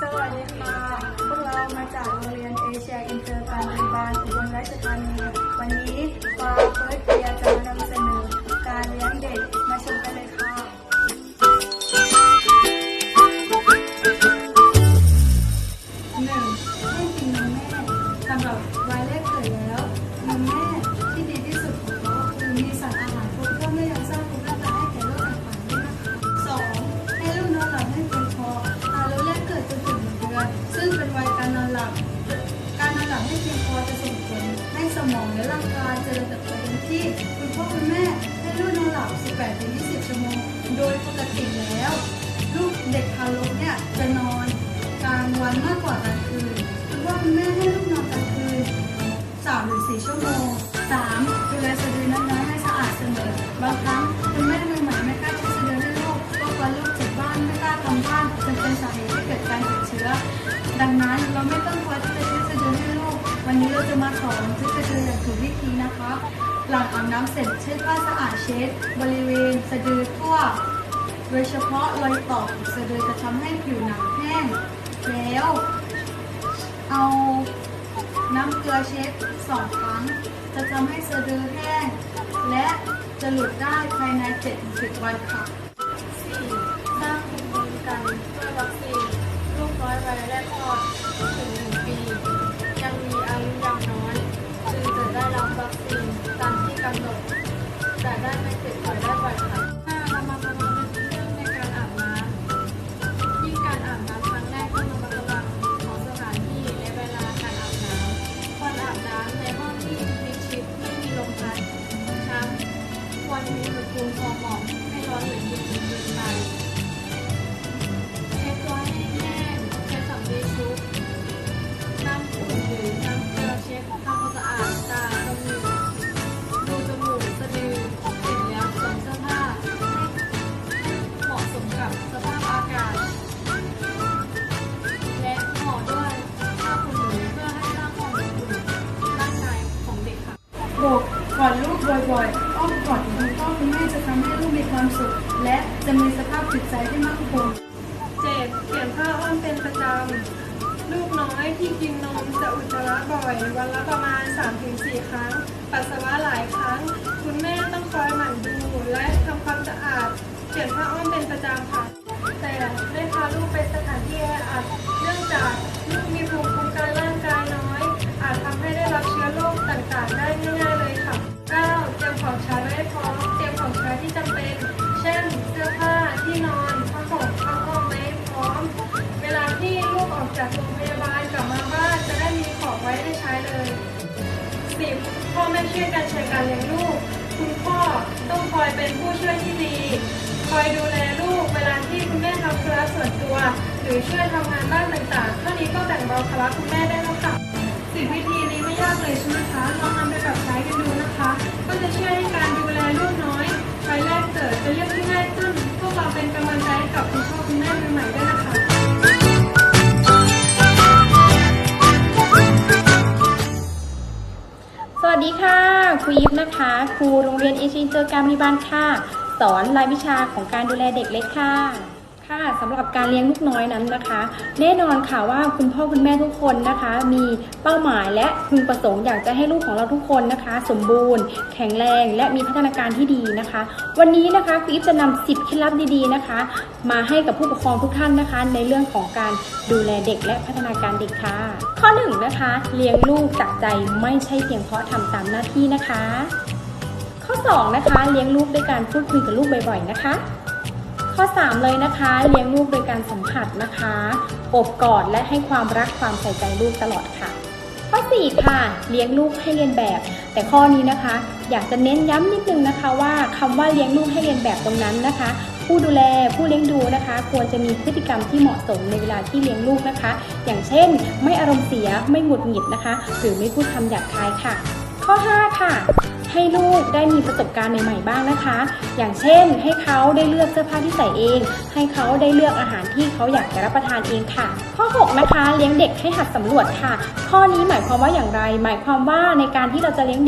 สวัสดีค่ะพวกเรามาจากโรงเรียนเอเชียอินเตอร์การบริบาลอุบลราชธานีวันนี้ฟ้าเฟิร์สเดียจะมานำเสนอการเลี้ยงเด็กมาชมกันเลยค่ะหนึ่งให้กินนมแม่สำหรับวัยแรกเกิดแล้ คุณพ่อคุณแม่ให้ลูกนอนหลับ 18-20 ชั่วโมง โดยปกติแล้ว ลูกเด็กทารกเนี่ยจะนอนกลางวันมากกว่ากลางคืนคุณพ่อคุณแม่ให้ลูกนอนกลางคืน3หรือ4ชั่วโมง 3. ดูแลสะดือน้อยๆให้สะอาดเสมอบางครั้งคุณแม่มือใหม่ไม่กล้าใช้สะดือให้ลูกก็กลัวลูกเจ็บบ้านไม่กล้าทำบ้านจนเป็นสาเหตุให้เกิดการติดเชื้อ ดังนั้นเราไม่ต้องคอยที่จะใช้สะดือให้ลูกวันนี้เราจะมาสอนใช้สะดืออย่างถูกวิธีนะคะ หลังอาบน้ำเสร็จใช้ผ้าสะอาดเช็ด บริเวณสะดือทั่ว โดยเฉพาะรอยต่อของสะดือจะทำให้ผิวหนังแห้ง แล้วเอาน้ำเกลือเช็ดสองครั้ง จะทำให้สะดือแห้ง และจะหลุดได้ภายใน 7-10 วันค่ะ 4. สร้างภูมิคุ้มกันด้วยวัคซีนลูกน้อยวัยแรกคลอดถึง มีอุณหภูมิพอเหมาะไม่ร้อนหรือเย็นจนเกินไปเช็ดตัวให้แห้งใช้สำลีชุบน้ำอุ่นหรือน้ำเกลือเช็ดทำความสะอาดตาจมูกดูจมูกสะดือเสร็จแล้วสวมเสื้อผ้าให้เหมาะสมกับสภาพอากาศ และห่อด้วยผ้าขนหนูเพื่อให้สร้างความอบอุ่นร่างกายของเด็กค่ะ โบกกอดลูกบ่อยๆอ้อมกอดข ความสุข และจะมีสภาพจิตใจที่มั่นคงเจ็ดเปลี่ยนผ้าอ้อมเป็นประจำลูกน้อยที่กินนมจะอุจจาระบ่อย วันละประมาณ 3-4 ครั้ง ปัสสาวะหลายครั้ง คุณแม่ต้องคอยหมั่นดูและทำความสะอาดเปลี่ยนผ้าอ้อมเป็นประจำค่ะ แต่ได้พาลูกไปสถานที่แออัดเนื่องจากลูกมีภูมิคุ้มกันร่างกายน้อย อาจทำให้ได้รับเชื้อโรคต่างๆ ได้ง่ายๆเลยค่ะ 9. เตรียมของใช้ไว้พร้อมเตรียมของใช้ที่จำเป็น ช่นเสื้อผ้าที่นอนผ้าห่มผ้าอ้อมไว้พร้อม เวลาที่ลูกออกจากโรงพยาบาลกลับมาบ้านจะได้มีของไว้ได้ใช้เลย 10. พ่อแม่ช่วยกันใช้การเลี้ยงลูก คุณพ่อต้องคอยเป็นผู้ช่วยที่ดี คอยดูแลลูก เวลาที่คุณแม่ทำธุระส่วนตัว หรือช่วยทำงานบ้านต่างๆเท่านี้ก็แบ่งเบาภาระคุณแม่ได้แล้วค่ะสิบวิธีนี้ไม่ยากเลยใช่ไหมคะลองนำไปปรับใช้กันดูนะคะ ก็จะช่วยให้การ กับคุณพ่อคุณแม่ใหม่ๆด้วยนะคะสวัสดีค่ะ ครูยิปนะคะ ครูโรงเรียนเอเชียเจอการมีบ้านค่ะ สอนรายวิชาของการดูแลเด็กเล็กค่ะ ค่ะสำหรับการเลี้ยงลูกน้อยนั้นนะคะ แน่นอนค่ะว่าคุณพ่อคุณแม่ทุกคนนะคะ มีเป้าหมายและพึงประสงค์อยากจะให้ลูกของเราทุกคนนะคะ สมบูรณ์ แข็งแรง และมีพัฒนาการที่ดีนะคะ วันนี้นะคะครูยิปจะนำ10เคล็ดลับดีๆนะคะ มาให้กับผู้ปกครองทุกท่านนะคะ ในเรื่องของการดูแลเด็กและพัฒนาการเด็กค่ะ ข้อหนึ่งนะคะ เลี้ยงลูกจากใจไม่ใช่เพียงเพราะทำตามหน้าที่นะคะ ข้อ2นะคะเลี้ยงลูกด้วยการพูดคุยกับลูกบ่อย ๆ นะคะ ข้อ 3 เลยนะคะ เลี้ยงลูกโดยการสัมผัสนะคะอบกอดและให้ความรักความใส่ใจลูกตลอดค่ะ ข้อ 4 ค่ะ เลี้ยงลูกให้เรียนแบบ แต่ข้อนี้นะคะ อยากจะเน้นย้ำนิดนึงนะคะ ว่าคำว่าเลี้ยงลูกให้เรียนแบบตรงนั้นนะคะ ผู้ดูแลผู้เลี้ยงดูนะคะ ควรจะมีพฤติกรรมที่เหมาะสมในเวลาที่เลี้ยงลูกนะคะ อย่างเช่น ไม่อารมณ์เสียไม่หงุดหงิดนะคะ หรือไม่พูดคำหยาบคายค่ะ ข้อ 5 ค่ะ ให้ลูกได้มีประสบการณ์ใหม่ๆบ้างนะคะ อย่างเช่น ให้เขาได้เลือกเสื้อผ้าที่ใส่เอง ให้เขาได้เลือกอาหารที่เขาอยากจะรับประทานเองค่ะ ข้อ 6 นะคะ เลี้ยงเด็กให้หัดสำรวจค่ะ ข้อนี้หมายความว่าอย่างไร หมายความว่าในการที่เราจะเลี้ยง